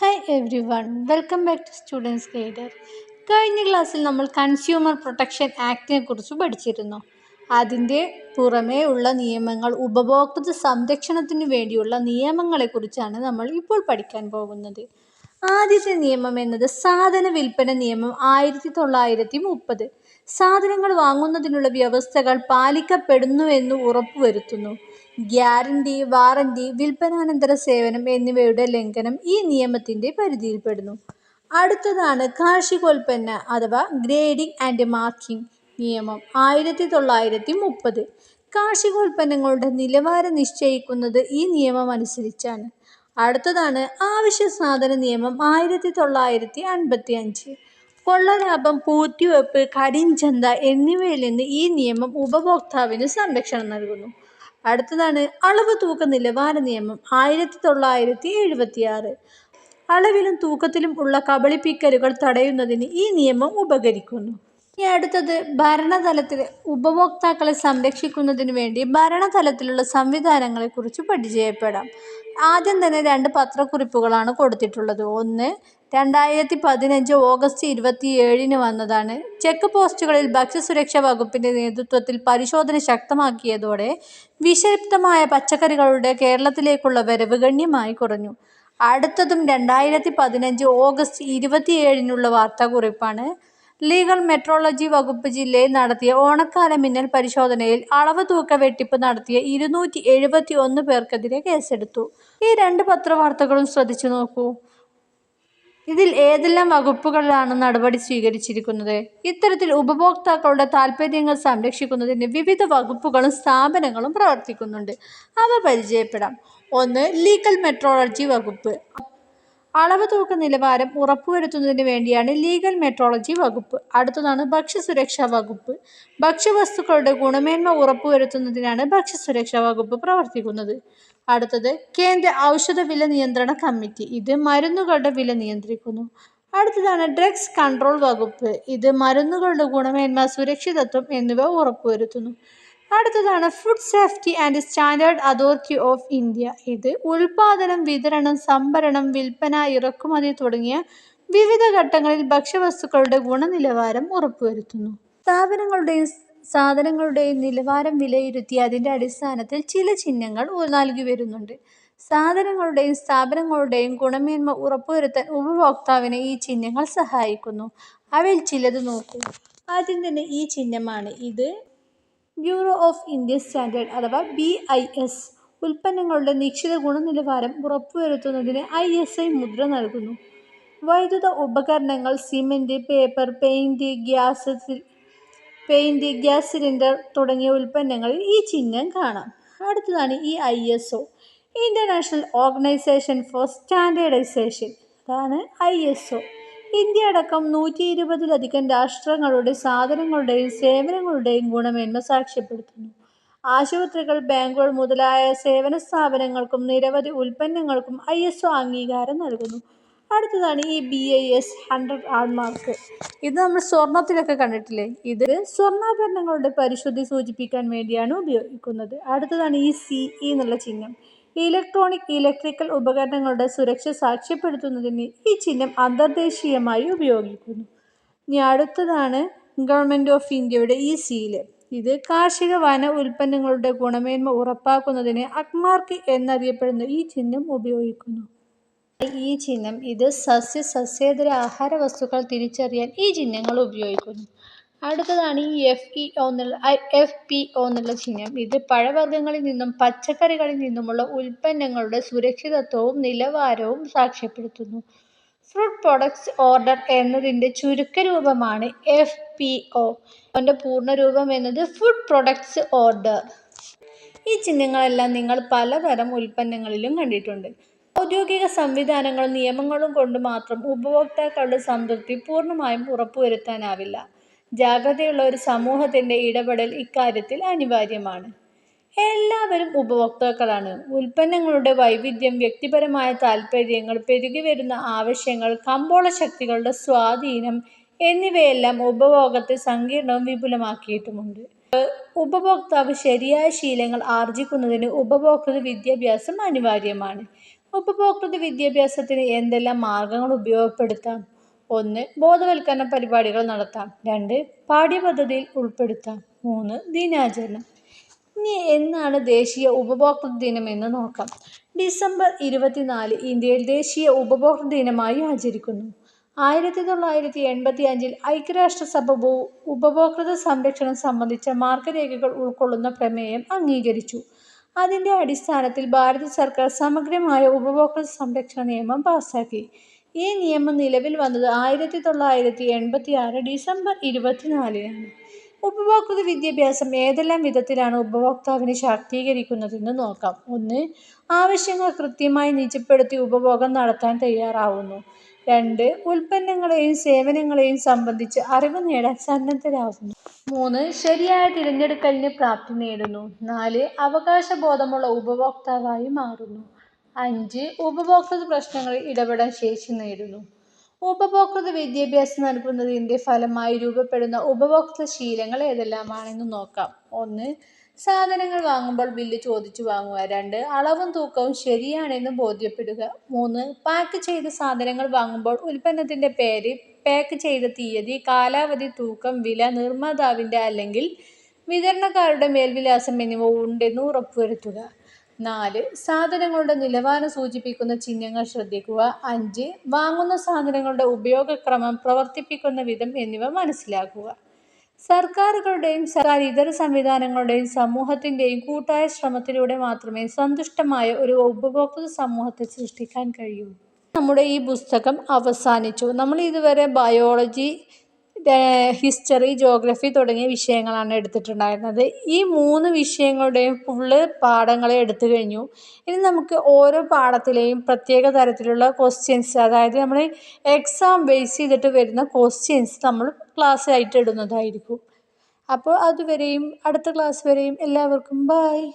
Hi everyone welcome back to students guider കഴിഞ്ഞ ക്ലാസ്സിൽ നമ്മൾ കൺസ്യൂമർ പ്രൊട്ടക്ഷൻ ആക്ടിനെ കുറിച്ച് പഠിച്ചിരുന്നു. അതിന്റെ പുറമേ ഉള്ള നിയമങ്ങൾ ഉപഭോക്തൃ സംരക്ഷണത്തിന് വേണ്ടിയുള്ള നിയമങ്ങളെക്കുറിച്ചാണ് നമ്മൾ ഇപ്പോൾ പഠിക്കാൻ പോകുന്നത്. ആദ്യത്തെ നിയമം എന്നത് സാധന വിൽപ്പന നിയമം ആയിരത്തി തൊള്ളായിരത്തി മുപ്പത്. സാധനങ്ങൾ വാങ്ങുന്നതിനുള്ള വ്യവസ്ഥകൾ പാലിക്കപ്പെടുന്നു പാലിക്കപ്പെടുന്നുവെന്ന് ഉറപ്പുവരുത്തുന്നു. ഗ്യാരണ്ടി വാറണ്ടി വിൽപ്പനാനന്തര സേവനം എന്നിവയുടെ ലംഘനം ഈ നിയമത്തിന്റെ പരിധിയിൽപ്പെടുന്നു. അടുത്തതാണ് കാർഷികോൽപ്പന്ന അഥവാ ഗ്രേഡിംഗ് ആൻഡ് മാർക്കിംഗ് നിയമം ആയിരത്തി തൊള്ളായിരത്തി മുപ്പത് കാർഷികോൽപ്പന്നങ്ങളുടെ നിലവാരം നിശ്ചയിക്കുന്നത് ഈ നിയമം അനുസരിച്ചാണ് അടുത്തതാണ് ആവശ്യ സാധന നിയമം ആയിരത്തി തൊള്ളായിരത്തി അൻപത്തി അഞ്ച് കൊള്ളലാഭം പൂഴ്ത്തിവെപ്പ് കരിഞ്ചന്ത എന്നിവയിൽ നിന്ന് ഈ നിയമം ഉപഭോക്താവിന് സംരക്ഷണം നൽകുന്നു. അടുത്തതാണ് അളവ് തൂക്ക നിലവാര നിയമം ആയിരത്തി തൊള്ളായിരത്തി എഴുപത്തി ആറ് അളവിലും തൂക്കത്തിലും ഉള്ള കബളിപ്പിക്കലുകൾ തടയുന്നതിന് ഈ നിയമം ഉപകരിക്കുന്നു. ഇനി അടുത്തത് ഭരണതലത്തിൽ ഉപഭോക്താക്കളെ സംരക്ഷിക്കുന്നതിന് വേണ്ടി ഭരണതലത്തിലുള്ള സംവിധാനങ്ങളെക്കുറിച്ച് പരിചയപ്പെടാം. ആദ്യം തന്നെ രണ്ട് പത്രക്കുറിപ്പുകളാണ് കൊടുത്തിട്ടുള്ളത്. ഒന്ന് രണ്ടായിരത്തി പതിനഞ്ച് ഓഗസ്റ്റ് ഇരുപത്തി ഏഴിന് വന്നതാണ്. ചെക്ക് പോസ്റ്റുകളിൽ ഭക്ഷ്യസുരക്ഷാ വകുപ്പിന്റെ നേതൃത്വത്തിൽ പരിശോധന ശക്തമാക്കിയതോടെ വിഷലിപ്തമായ പച്ചക്കറികളുടെ കേരളത്തിലേക്കുള്ള വരവ് ഗണ്യമായി കുറഞ്ഞു. അടുത്തതും രണ്ടായിരത്തി പതിനഞ്ച് ഓഗസ്റ്റ് ഇരുപത്തിയേഴിനുള്ള വാർത്താക്കുറിപ്പാണ്. ലീഗൽ മെട്രോളജി വകുപ്പ് ജില്ലയിൽ നടത്തിയ ഓണക്കാല മിന്നൽ പരിശോധനയിൽ അളവ് തൂക്ക വെട്ടിപ്പ് നടത്തിയ ഇരുന്നൂറ്റി എഴുപത്തി ഒന്ന് പേർക്കെതിരെ കേസെടുത്തു. ഈ രണ്ട് പത്രവാർത്തകളും ശ്രദ്ധിച്ചു നോക്കൂ. ഇതിൽ ഏതെല്ലാം വകുപ്പുകളിലാണ് നടപടി സ്വീകരിച്ചിരിക്കുന്നത്? ഇത്തരത്തിൽ ഉപഭോക്താക്കളുടെ താൽപ്പര്യങ്ങൾ സംരക്ഷിക്കുന്നതിന് വിവിധ വകുപ്പുകളും സ്ഥാപനങ്ങളും പ്രവർത്തിക്കുന്നുണ്ട്. അവ പരിചയപ്പെടാം. ഒന്ന് ലീഗൽ മെട്രോളജി വകുപ്പ്. അളവ് തൂക്ക നിലവാരം ഉറപ്പുവരുത്തുന്നതിന് വേണ്ടിയാണ് ലീഗൽ മെട്രോളജി വകുപ്പ്. അടുത്തതാണ് ഭക്ഷ്യസുരക്ഷാ വകുപ്പ്. ഭക്ഷ്യവസ്തുക്കളുടെ ഗുണമേന്മ ഉറപ്പുവരുത്തുന്നതിനാണ് ഭക്ഷ്യസുരക്ഷാ വകുപ്പ് പ്രവർത്തിക്കുന്നത്. അടുത്തത് കേന്ദ്ര ഔഷധ വില നിയന്ത്രണ കമ്മിറ്റി. ഇത് മരുന്നുകളുടെ വില നിയന്ത്രിക്കുന്നു. അടുത്തതാണ് ഡ്രഗ്സ് കൺട്രോൾ വകുപ്പ്. ഇത് മരുന്നുകളുടെ ഗുണമേന്മ സുരക്ഷിതത്വം എന്നിവ ഉറപ്പുവരുത്തുന്നു. അടുത്തതാണ് food safety and standard authority of India ഇത് ഉൽപാദനം വിതരണം സംഭരണം വിൽപ്പന ഇറക്കുമതി തുടങ്ങിയ വിവിധ ഘട്ടങ്ങളിൽ ഭക്ഷ്യവസ്തുക്കളുടെ ഗുണനിലവാരം ഉറപ്പുവരുത്തുന്നു. സ്ഥാപനങ്ങളുടെയും സാധനങ്ങളുടെയും നിലവാരം വിലയിരുത്തി അതിന്റെ അടിസ്ഥാനത്തിൽ ചില ചിഹ്നങ്ങൾ നൽകി വരുന്നുണ്ട്. സാധനങ്ങളുടെയും സ്ഥാപനങ്ങളുടെയും ഗുണമേന്മ ഉറപ്പുവരുത്താൻ ഉപഭോക്താവിനെ ഈ ചിഹ്നങ്ങൾ സഹായിക്കുന്നു. അവയിൽ ചിലത് നോക്കൂ. ആദ്യം തന്നെ ഈ ചിഹ്നമാണ്. ഇത് ബ്യൂറോ ഓഫ് ഇന്ത്യൻ സ്റ്റാൻഡേർഡ് അഥവാ ബി ഐ എസ് ഉൽപ്പന്നങ്ങളുടെ നിശ്ചിത ഗുണനിലവാരം ഉറപ്പുവരുത്തുന്നതിന് ഐ എസ് ഐ മുദ്ര നൽകുന്നു. വൈദ്യുത ഉപകരണങ്ങൾ cement paper paint gas paint gas cylinder തുടങ്ങിയ ഉൽപ്പന്നങ്ങളിൽ ഈ ചിഹ്നം കാണാം. അടുത്തതാണ് ഈ I S O international organization for standardization അതാണ് ഐ എസ് ഒ ഇന്ത്യ അടക്കം നൂറ്റി ഇരുപതിലധികം രാഷ്ട്രങ്ങളുടെ സാധനങ്ങളുടെയും സേവനങ്ങളുടെയും ഗുണമേന്മ സാക്ഷ്യപ്പെടുത്തുന്നു. ആശുപത്രികൾ ബാങ്കുകൾ മുതലായ സേവന സ്ഥാപനങ്ങൾക്കും നിരവധി ഉൽപ്പന്നങ്ങൾക്കും ഐ എസ് ഒ അംഗീകാരം നൽകുന്നു. അടുത്തതാണ് ഈ B I S hundred hallmark. ഇത് നമ്മൾ സ്വർണത്തിലൊക്കെ കണ്ടിട്ടില്ലേ? ഇത് സ്വർണാഭരണങ്ങളുടെ പരിശുദ്ധി സൂചിപ്പിക്കാൻ വേണ്ടിയാണ് ഉപയോഗിക്കുന്നത്. അടുത്തതാണ് ഈ സി ഇ എന്നുള്ള ചിഹ്നം. ഇലക്ട്രോണിക് ഇലക്ട്രിക്കൽ ഉപകരണങ്ങളുടെ സുരക്ഷ സാക്ഷ്യപ്പെടുത്തുന്നതിന് ഈ ചിഹ്നം അന്തർദേശീയമായി ഉപയോഗിക്കുന്നു. ഇനി അടുത്തതാണ് ഗവൺമെന്റ് ഓഫ് ഇന്ത്യയുടെ ഈ സീൽ ഇത് കാർഷിക വന ഉൽപ്പന്നങ്ങളുടെ ഗുണമേന്മ ഉറപ്പാക്കുന്നതിന് അക്മാർക്ക് എന്നറിയപ്പെടുന്ന ഈ ചിഹ്നം ഉപയോഗിക്കുന്നു. ഈ ചിഹ്നം ഇത് സസ്യ സസ്യേതര ആഹാര വസ്തുക്കൾ തിരിച്ചറിയാൻ ഈ ചിഹ്നങ്ങൾ ഉപയോഗിക്കുന്നു. അടുത്തതാണ് ഈ എഫ് ഇ ഒ എന്നുള്ള എഫ് പി ഒ എന്നുള്ള ചിഹ്നം. ഇത് പഴവർഗങ്ങളിൽ നിന്നും പച്ചക്കറികളിൽ നിന്നുമുള്ള ഉൽപ്പന്നങ്ങളുടെ സുരക്ഷിതത്വവും നിലവാരവും സാക്ഷ്യപ്പെടുത്തുന്നു. ഫ്രൂട്ട് പ്രൊഡക്ട്സ് ഓർഡർ എന്നതിന്റെ ചുരുക്കരൂപമാണ് എഫ് പി ഒ അതിന്റെ പൂർണരൂപം എന്നത് ഫുഡ് പ്രൊഡക്ട്സ് ഓർഡർ ഈ ചിഹ്നങ്ങളെല്ലാം നിങ്ങൾ പലതരം ഉൽപ്പന്നങ്ങളിലും കണ്ടിട്ടുണ്ട്. ഔദ്യോഗിക സംവിധാനങ്ങളും നിയമങ്ങളും കൊണ്ട് മാത്രം ഉപഭോക്താക്കളുടെ സംതൃപ്തി പൂർണമായും ഉറപ്പുവരുത്താനാവില്ല. ജാഗ്രതയുള്ള ഒരു സമൂഹത്തിന്റെ ഇടപെടൽ ഇക്കാര്യത്തിൽ അനിവാര്യമാണ്. എല്ലാവരും ഉപഭോക്താക്കളാണ്. ഉൽപ്പന്നങ്ങളുടെ വൈവിധ്യം വ്യക്തിപരമായ താൽപ്പര്യങ്ങൾ പെരുകി വരുന്ന ആവശ്യങ്ങൾ കമ്പോള ശക്തികളുടെ സ്വാധീനം എന്നിവയെല്ലാം ഉപഭോഗത്തെ സങ്കീർണവും വിപുലമാക്കിയിട്ടുമുണ്ട്. ഉപഭോക്താവ് ശരിയായ ശീലങ്ങൾ ആർജിക്കുന്നതിന് ഉപഭോക്തൃ വിദ്യാഭ്യാസം അനിവാര്യമാണ്. ഉപഭോക്തൃ വിദ്യാഭ്യാസത്തിന് എന്തെല്ലാം മാർഗങ്ങൾ ഉപയോഗപ്പെടുത്താം? ഒന്ന് ബോധവൽക്കരണ പരിപാടികൾ നടത്താം. രണ്ട് പാഠ്യപദ്ധതിയിൽ ഉൾപ്പെടുത്താം. മൂന്ന് ദിനാചരണം. ഇനി എന്നാണ് ദേശീയ ഉപഭോക്തൃ ദിനം എന്ന് നോക്കാം. ഡിസംബർ ഇരുപത്തിനാല് ഇന്ത്യയിൽ ദേശീയ ഉപഭോക്തൃ ദിനമായി ആചരിക്കുന്നു. ആയിരത്തി തൊള്ളായിരത്തി എൺപത്തി അഞ്ചിൽ ഐക്യരാഷ്ട്രസഭ ഉപഭോക്തൃ സംരക്ഷണം സംബന്ധിച്ച മാർഗരേഖകൾ ഉൾക്കൊള്ളുന്ന പ്രമേയം അംഗീകരിച്ചു. അതിന്റെ അടിസ്ഥാനത്തിൽ ഭാരത സർക്കാർ സമഗ്രമായ ഉപഭോക്തൃ സംരക്ഷണ നിയമം പാസാക്കി. ഈ നിയമം നിലവിൽ വന്നത് ആയിരത്തി തൊള്ളായിരത്തി എൺപത്തി ആറ് ഡിസംബർ ഇരുപത്തിനാലിനാണ്. ഉപഭോക്തൃ വിദ്യാഭ്യാസം ഏതെല്ലാം വിധത്തിലാണ് ഉപഭോക്താവിനെ ശാക്തീകരിക്കുന്നതെന്ന് നോക്കാം. ഒന്ന് ആവശ്യങ്ങൾ കൃത്യമായി നിജപ്പെടുത്തി ഉപഭോഗം നടത്താൻ തയ്യാറാവുന്നു. രണ്ട് ഉൽപ്പന്നങ്ങളെയും സേവനങ്ങളെയും സംബന്ധിച്ച് അറിവ് നേടാൻ സന്നദ്ധരാകുന്നു. മൂന്ന് ശരിയായ തിരഞ്ഞെടുക്കലിന് പ്രാപ്തി നേടുന്നു. നാല് അവകാശബോധമുള്ള ഉപഭോക്താവായി മാറുന്നു. അഞ്ച് ഉപഭോക്തൃ പ്രശ്നങ്ങളിൽ ഇടപെടാൻ ശേഷി നേടുന്നു. ഉപഭോക്തൃ വിദ്യാഭ്യാസം നൽകുന്നതിന്റെ ഫലമായി രൂപപ്പെടുന്ന ഉപഭോക്തൃ ശീലങ്ങൾ ഏതെല്ലാമാണെന്ന് നോക്കാം. ഒന്ന് സാധനങ്ങൾ വാങ്ങുമ്പോൾ ബില്ല് ചോദിച്ചു വാങ്ങുക. രണ്ട് അളവും തൂക്കവും ശരിയാണെന്ന് ബോധ്യപ്പെടുക. മൂന്ന് പാക്ക് ചെയ്ത സാധനങ്ങൾ വാങ്ങുമ്പോൾ ഉൽപ്പന്നത്തിന്റെ പേര് പാക്ക് ചെയ്ത തീയതി കാലാവധി തൂക്കം വില നിർമ്മാതാവിന്റെ അല്ലെങ്കിൽ വിതരണക്കാരുടെ മേൽവിലാസം എന്നിവ ഉണ്ടെന്ന് ഉറപ്പുവരുത്തുക. നാല് സാധനങ്ങളുടെ നിലവാരം സൂചിപ്പിക്കുന്ന ചിഹ്നങ്ങൾ ശ്രദ്ധിക്കുക. അഞ്ച് വാങ്ങുന്ന സാധനങ്ങളുടെ ഉപയോഗക്രമം പ്രവർത്തിപ്പിക്കുന്ന വിധം എന്നിവ മനസ്സിലാക്കുക. സർക്കാരുകളുടെയും സർക്കാർ ഇതര സംവിധാനങ്ങളുടെയും സമൂഹത്തിന്റെയും കൂട്ടായ ശ്രമത്തിലൂടെ മാത്രമേ സന്തുഷ്ടമായ ഒരു ഉപഭോക്തൃ സമൂഹത്തെ സൃഷ്ടിക്കാൻ കഴിയൂ. നമ്മുടെ ഈ പുസ്തകം അവസാനിച്ചു. നമ്മൾ ഇതുവരെ ബയോളജി ഹിസ്റ്ററി ജോഗ്രഫി തുടങ്ങിയ വിഷയങ്ങളാണ് എടുത്തിട്ടുണ്ടായിരുന്നത്. ഈ മൂന്ന് വിഷയങ്ങളുടെയും ഫുള്ള് പാഠങ്ങളെ എടുത്തു കഴിഞ്ഞു. ഇനി നമുക്ക് ഓരോ പാഠത്തിലെയും പ്രത്യേക തരത്തിലുള്ള ക്വസ്റ്റ്യൻസ് അതായത് നമ്മൾ എക്സാം ബേസ് ചെയ്തിട്ട് വരുന്ന ക്വസ്റ്റ്യൻസ് നമ്മൾ ക്ലാസ് ആയിട്ട് ഇടുന്നതായിരിക്കും. അപ്പോൾ അതുവരെയും അടുത്ത ക്ലാസ് വരെയും എല്ലാവർക്കും ബായ്